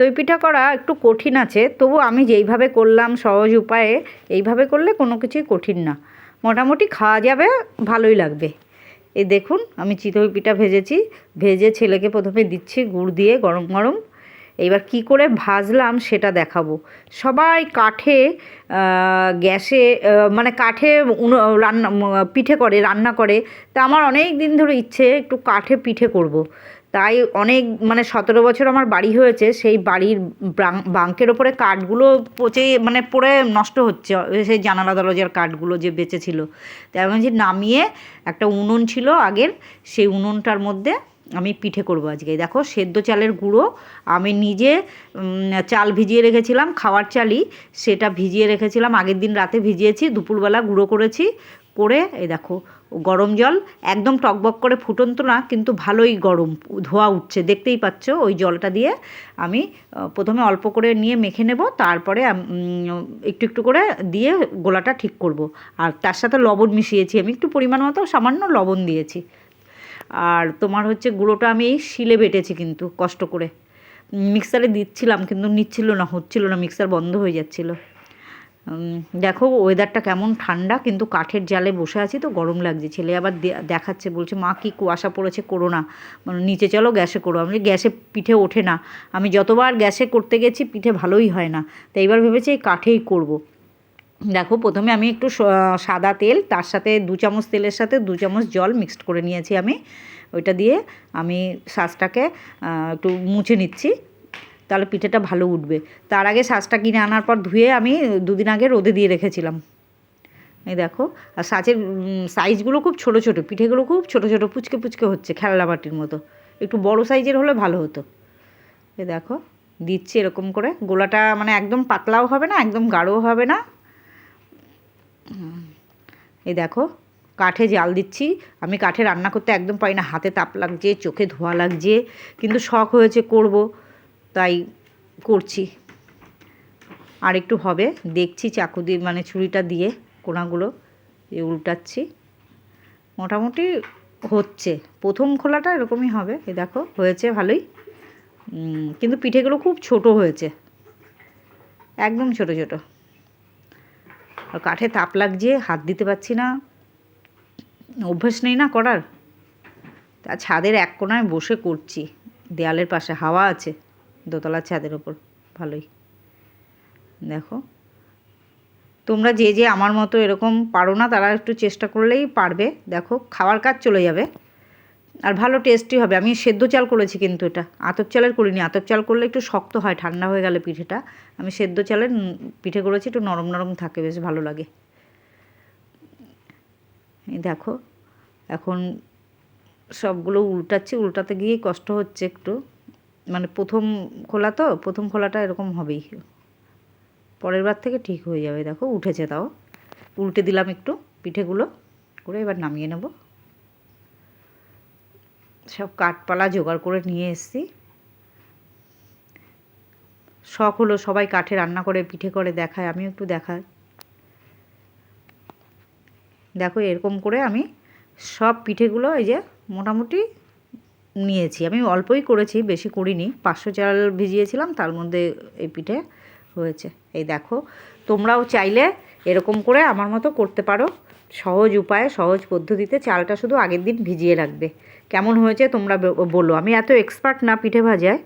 দই পিঠা করা একটু কঠিন আছে, তবু আমি যেইভাবে করলাম সহজ উপায়ে, এইভাবে করলে কোনো কিছুই কঠিন না। মোটামুটি খাওয়া যাবে, ভালোই লাগবে। এই দেখুন, আমি চিতই পিঠা ভেজেছি, ভেজে ছেলেকে প্রথমে দিচ্ছি গুড় দিয়ে গরম গরম। এইবার কি করে ভাজলাম সেটা দেখাবো। সবাই কাঠে গ্যাসে মানে কাঠে রান্না, পিঠে করে, রান্না করে। তা আমার অনেক দিন ধরে ইচ্ছে একটু কাঠে পিঠে করব। তাই অনেক মানে সতেরো বছর আমার বাড়ি হয়েছে, সেই বাড়ির বাঙ্কের ওপরে কাঠগুলো পচে মানে পড়ে নষ্ট হচ্ছে, সেই জানালা দরজার কাঠগুলো যে বেঁচে ছিল। তাই আমি যে নামিয়ে একটা উনুন ছিল আগের, সেই উনুনটার মধ্যে আমি পিঠে করব আজকে। দেখো, সেদ্ধ চালের গুঁড়ো, আমি নিজে চাল ভিজিয়ে রেখেছিলাম, খাওয়ার চালই, সেটা ভিজিয়ে রেখেছিলাম, আগের দিন রাতে ভিজিয়েছি, দুপুরবেলা গুঁড়ো করেছি করে, এই দেখো, গরম জল, একদম টকবক করে ফুটন্ত না, কিন্তু ভালোই গরম, ধোয়া উঠছে, দেখতেই পাচ্ছ, ওই জলটা দিয়ে আমি প্রথমে অল্প করে নিয়ে মেখে নেব, তারপরে একটু একটু করে দিয়ে গোলাটা ঠিক করব। আর তার সাথে লবণ মিশিয়েছি, আমি একটু পরিমাণ মতো সামান্য লবণ দিয়েছি। আর তোমার হচ্ছে গুঁড়োটা আমি এই শিলে বেটেছি কিন্তু, কষ্ট করে। মিক্সারে দিচ্ছিলাম, কিন্তু নিচ্ছিল না, হচ্ছিল না, মিক্সার বন্ধ হয়ে যাচ্ছিল। দেখো ওয়েদারটা কেমন ঠান্ডা, কিন্তু কাঠের জালে বসে আছি তো গরম লাগছে। ছেলে আবার দেখাচ্ছে, বলছে, মা, কি কুয়াশা পড়েছে, করো না। মানে নিচে চলো, গ্যাসে করো। আমি গ্যাসে পিঠে ওঠে না। আমি যতবার গ্যাসে করতে গেছি, পিঠে ভালোই হয় না। তো এইবার ভেবেছি এই কাঠেই করব। দেখো, প্রথমে আমি একটু সাদা তেল, তার সাথে দু চামচ তেলের সাথে দু চামচ জল মিক্সড করে নিয়েছি আমি। ওইটা দিয়ে আমি শাঁসটাকে একটু মুছে নিচ্ছি। তাহলে পিঠেটা ভালো উঠবে। তার আগে শাঁসটা কিনে আনার পর ধুয়ে আমি দুদিন আগে রোদে দিয়ে রেখেছিলাম। এই দেখো আর উম, সাইজগুলো খুব ছোট ছোট পিঠেগুলো খুব ছোট ছোট পুচকে পুচকে হচ্ছে খেলনা বাটির মতো। একটু বড় সাইজের হলে ভালো হতো। এ দেখো দিচ্ছি এরকম করে। গোলাটা মানে একদম পাতলাও হবে না একদম গাঢ়ও হবে না। এই দেখো কাঠে জাল দিচ্ছি। আমি কাঠে রান্না করতে একদম পারি না হাতে তাপ লাগছে চোখে ধোয়া লাগছে কিন্তু শখ হয়েছে করব। তাই করছি। আর একটু হবে, দেখছি চাকু দিয়ে মানে ছুরিটা দিয়ে কোনাগুলো এই উল্টাচ্ছি। মোটামুটি হচ্ছে। প্রথম খোলাটা এরকমই হবে, এ দেখো, হয়েছে ভালোই। কিন্তু পিঠেগুলো খুব ছোট হয়েছে। একদম ছোট ছোট। আর কাঠে তাপ লাগছে হাত দিতে পারছি না। অভ্যাস নেই না করার। তা ছাদের এক কোনায় বসে করছি। দেয়ালের পাশে হাওয়া আছে। দোতলার ছাদের ওপর। ভালোই। দেখো। তোমরা যে যে আমার মতো এরকম পারো না, তারা একটু চেষ্টা করলেই পারবে। দেখো, খাওয়ার কাজ চলে যাবে। আর ভালো টেস্টি হবে। আমি সেদ্ধ চাল করেছি কিন্তু এটা। আতপ চালের করিনি। আতপ চাল করলে একটু শক্ত হয়, ঠান্ডা হয়ে গেলে পিঠেটা। আমি সেদ্ধ চালের পিঠে করেছি, একটু নরম নরম থাকে, বেশ ভালো লাগে। দেখো, এখন সবগুলো উল্টাচ্ছি। উল্টাতে গিয়ে কষ্ট হচ্ছে একটু। মানে প্রথম খোলা তো, প্রথম খোলাটা এরকম হবেই। পরের বার থেকে ঠিক হয়ে যাবে, দেখো উঠেছে তাও। উল্টে দিলাম একটু পিঠেগুলো, করে এবার নামিয়ে নেব। সব কাঠপালা জোগাড় করে নিয়ে এসেছি। শখ হলো সবাই কাঠে রান্না করে, পিঠে করে দেখায়, আমিও একটু দেখাই। দেখো এরকম করে আমি সব পিঠেগুলো এই যে মোটামুটি নিয়েছি। আমি অল্পই করেছি, বেশি করিনি। পাঁচশো চাল ভিজিয়েছিলাম, তার মধ্যে এই পিঠে হয়েছে। এই দেখো, তোমরাও চাইলে এরকম করে আমার মতো করতে পারো। সহজ উপায়ে, সহজ পদ্ধতিতে চালটা শুধু আগের দিন ভিজিয়ে রাখবে। কেমন হয়েছে তোমরা বলো। আমি এত এক্সপার্ট না পিঠে ভাজায়।